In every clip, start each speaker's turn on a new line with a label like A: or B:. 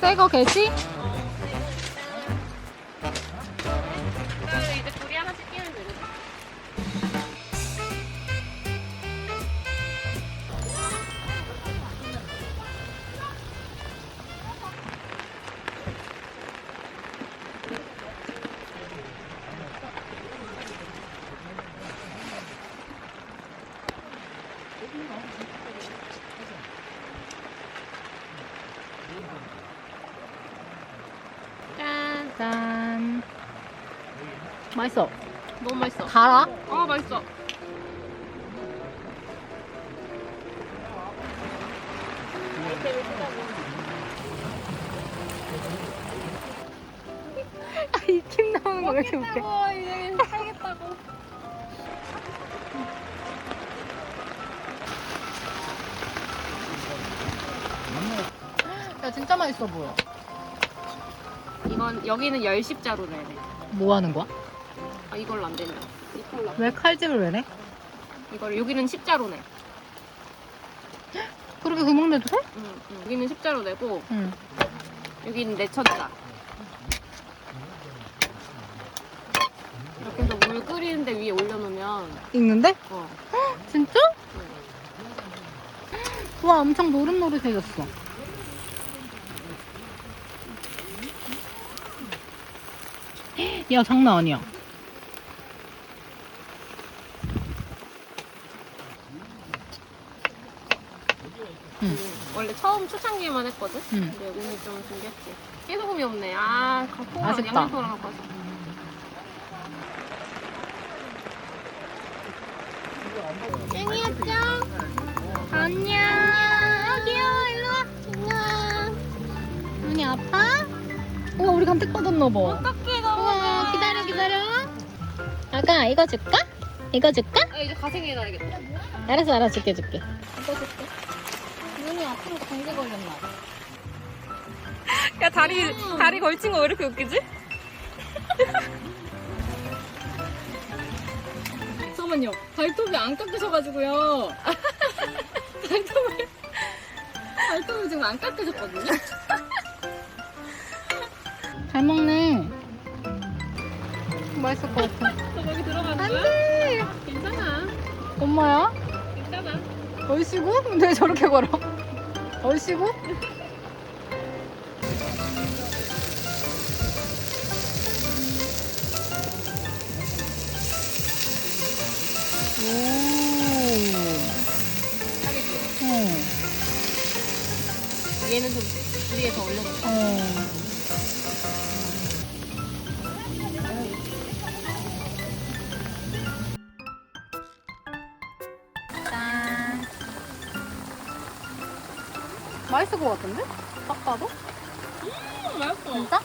A: 새거 개지?
B: 이제.
A: 맛있어.
B: 너무 맛있어.
A: 달아?
B: 아 맛있어.
A: 이킴 나오는 거 왜 이렇게 웃겨?
B: 이제 살겠다고.
A: 야 진짜 맛있어 보여.
B: 이건 여기는 열 십자로 내네.
A: 뭐 하는 거야?
B: 아 이걸로 안. 이걸로.
A: 왜 칼집을 왜 내?
B: 이걸 여기는 십자로 내.
A: 그렇게 구멍 내도 돼?
B: 응, 응. 여기는 십자로 내고
A: 응.
B: 여기는 내 천자. 이렇게 해서 물 끓이는데 위에 올려놓으면
A: 익는데?
B: 어.
A: 진짜? 와 엄청 노릇노릇해졌어. 야 장난 아니야. 응.
B: 원래 처음 초창기에만 했거든.
A: 응.
B: 근데 오늘 좀 준비했지. 깨소금이 없네. 아,
A: 아쉽다.
B: 양념소랑 갖고 왔어. 쟁이야 짱. 안녕. 여기요. 일로 와. 안녕.
A: 눈이 아파? 우와 우리 간택 받았나 봐.
B: 어떡해 너무.
A: 우와 기다려 기다려. 아가 이거 줄까? 이거 줄까?
B: 아, 이제 가생해놔야겠다.
A: 알았어 알았어 줄게 줄게. 이거 줄게. 앞으로 감기 걸렸나 봐.
B: 야 다리 다리 걸친 거 왜 이렇게 웃기지?
A: 잠깐만요. 발톱이 안 깎으셔가지고요. 발톱을 발톱을 지금 안 깎으셨거든요. 잘 먹네. 맛있을 것 같아.
B: 저 여기 들어가는 거야?
A: 안돼.
B: 괜찮아.
A: 엄마야?
B: 괜찮아.
A: 얼씨구? 근데 왜 저렇게 걸어? 얼씨구? 맛있을 것 같은데? 딱 봐도?
B: 음, 맛있어.
A: 진짜?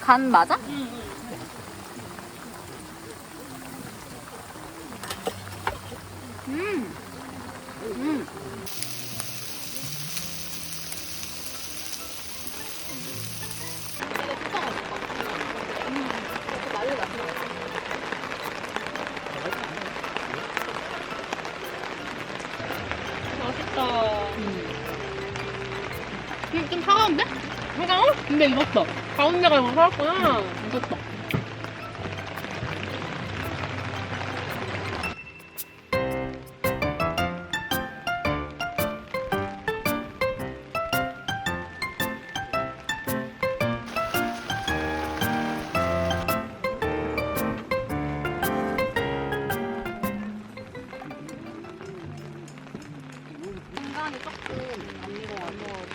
A: 간 맞아? 음. 음. 지금 좀 차가운데?
B: 차가워? 어?
A: 근데 익었어.
B: 가운데가 이거 살았구나.
A: 익었어. 건강이 조금 안 익어 안 먹어.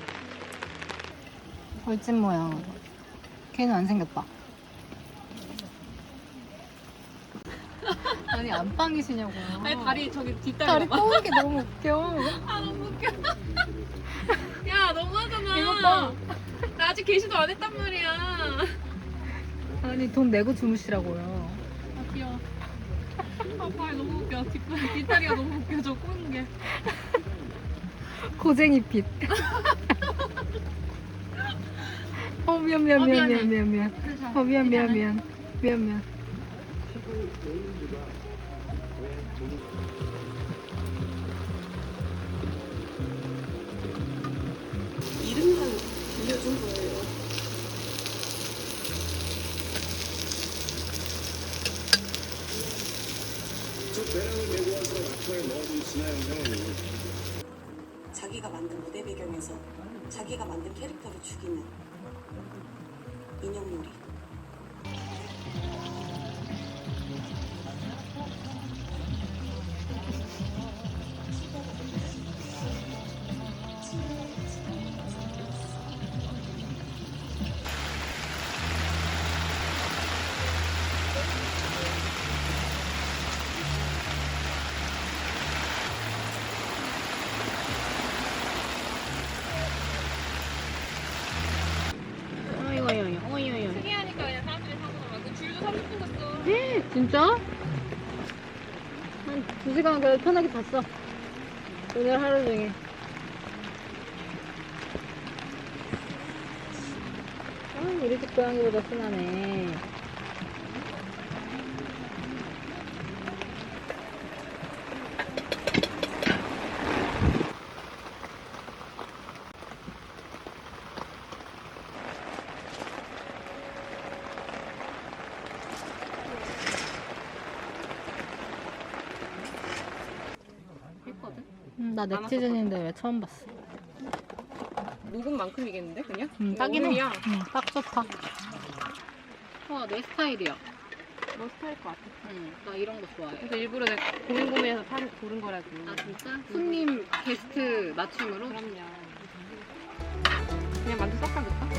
A: 돌진 모양. 걔는 안 생겼다. 아니 안방이시냐고.
B: 아니 다리 저기 뒷다리
A: 다리. 꼬는 게 너무 웃겨.
B: 아 너무 웃겨. 야 너무하잖아.
A: 이거 봐.
B: 나 아직 게시도 안 했단 말이야.
A: 아니 돈 내고 주무시라고요.
B: 아 귀여워. 아발 너무 웃겨. 뒷다리, 뒷다리가 너무 웃겨. 저 꼬는 게.
A: 고쟁이 핏. 어 미안 미안
B: 어,
A: 미안
B: 미안해.
A: 미안 미안 미안. 어 미안 미안 미안 미안 미안.
C: 이름만 들려준 거예요. 자기가 만든 무대 배경에서 자기가 만든 캐릭터를 죽이는 인형 놀이.
A: 어이어이 그래도 편하게 잤어. 오늘 하루 종일. 아, 우리 집 고양이보다 순하네. 나 넥시즌인데 왜 처음 봤어?
B: 녹음 만큼이겠는데 그냥?
A: 음,
B: 이거
A: 딱이네.
B: 오늘이야.
A: 음, 딱 좋다. 와, 내 스타일이야.
B: 너 스타일 것 같아.
A: 응, 나 이런 거 좋아해.
B: 그래서 일부러 내가 고민 고민해서 사 고른 거라고.
A: 아, 진짜? 손님 게스트 맞춤으로?
B: 그럼요. 그냥 만두 섞어줄까?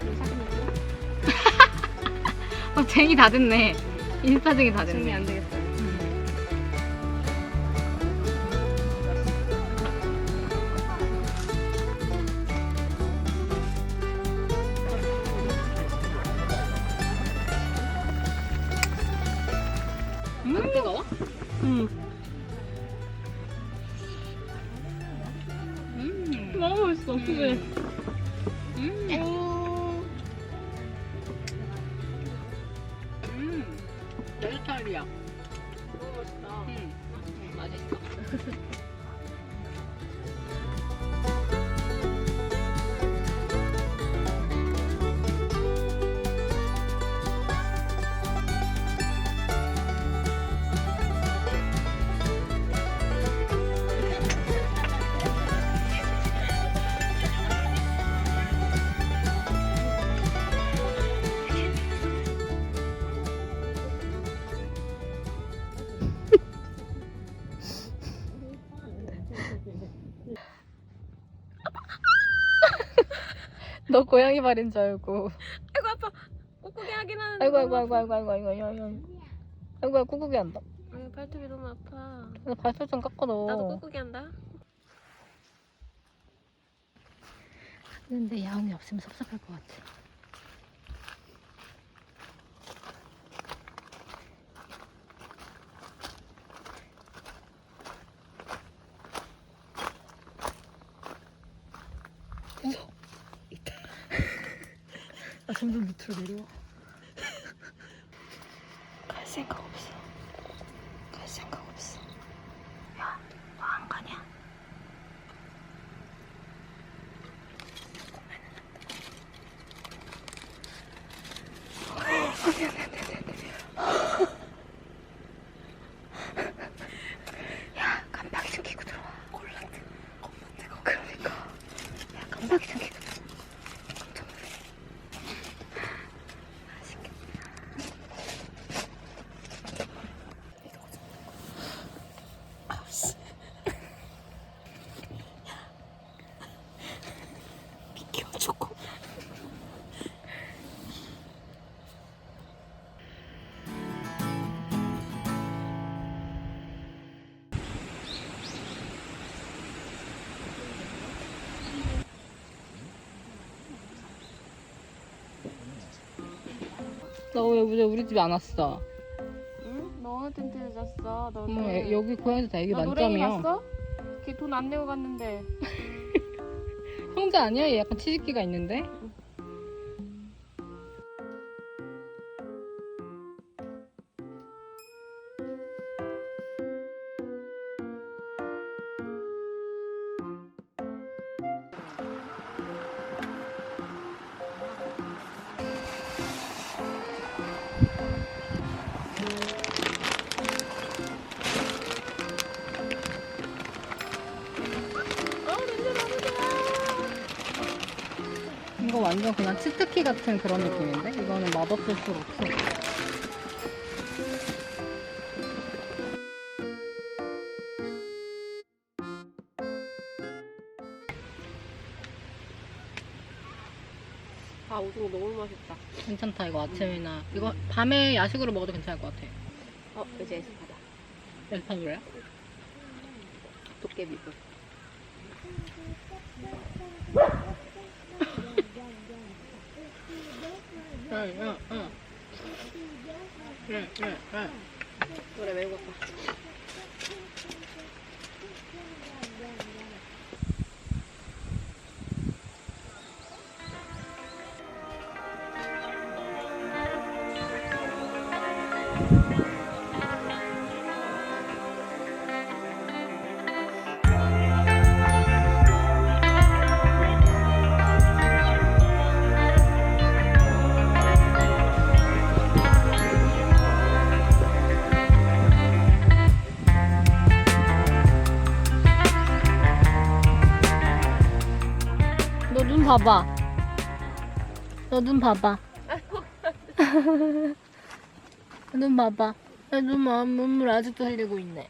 B: 그럼 사진 먹고.
A: 어, 쟁이 다 됐네. 인스타 쟁이 다 됐네.
B: 안 되겠어. 맛있어.
A: 음. 음. 음. 내 스타일이야.
B: 너무 맛있다.
A: 음. 음, 맛있어. 너 고양이 발인 줄 알고.
B: 아이고 아파. 꾹꾹이 하긴 하는데.
A: 아이고 아이고 아이고. 아이고 아이고 아이고 아이고 아이고 아이고 꾹꾹이 한다.
B: 아이고, 발톱이 너무 아파.
A: 나 발톱 좀 깎아
B: 나도
A: 너.
B: 꾹꾹이 한다.
A: 근데 야옹이 없으면 섭섭할 것 같아. 점점 밑으로 내려와. 갈 생각 없어. 갈 생각 없어. 야, 너 안 가냐? 야, 깜빡이 좀 켜고 들어와. 콜라트. 겁나 뜨거워. 그러니까. 야, 깜빡이 좀 켜고 들어와. 깜짝 놀래. 맛있겠다. 너왜 우리 집에 안 왔어?
B: 응? 너 어느 텐트에 잤어? 너
A: 어머 애- 여기 고양이도
B: 다너 노랭이
A: 만점이야.
B: 갔어? 걔 돈 안 내고 갔는데
A: 형자 아니야? 얘 약간 치즈기가 있는데? 완전 그냥 치트키 같은 그런 느낌인데? 이거는 맛없을 수가 없어.
B: 아 오징어 너무 맛있다
A: 괜찮다 이거 아침이나 이거 밤에 야식으로 먹어도 괜찮을 것 같아.
B: 어 의자에서 받아
A: 연탄 그래요?
B: 도깨비고
A: 응, 응, 응. 응, 응, 응.
B: 그래 매운 다
A: 너 눈 봐봐. 너 눈 봐봐. 눈 봐봐. 눈 봐, 눈물 아직도 흘리고 있네.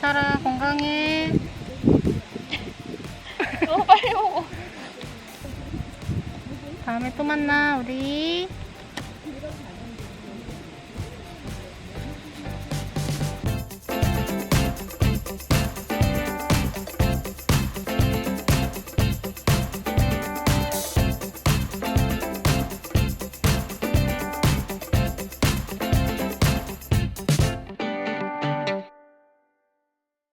A: 살아, 건강해.
B: 어 빨리 먹어
A: 다음에 또 만나, 우리.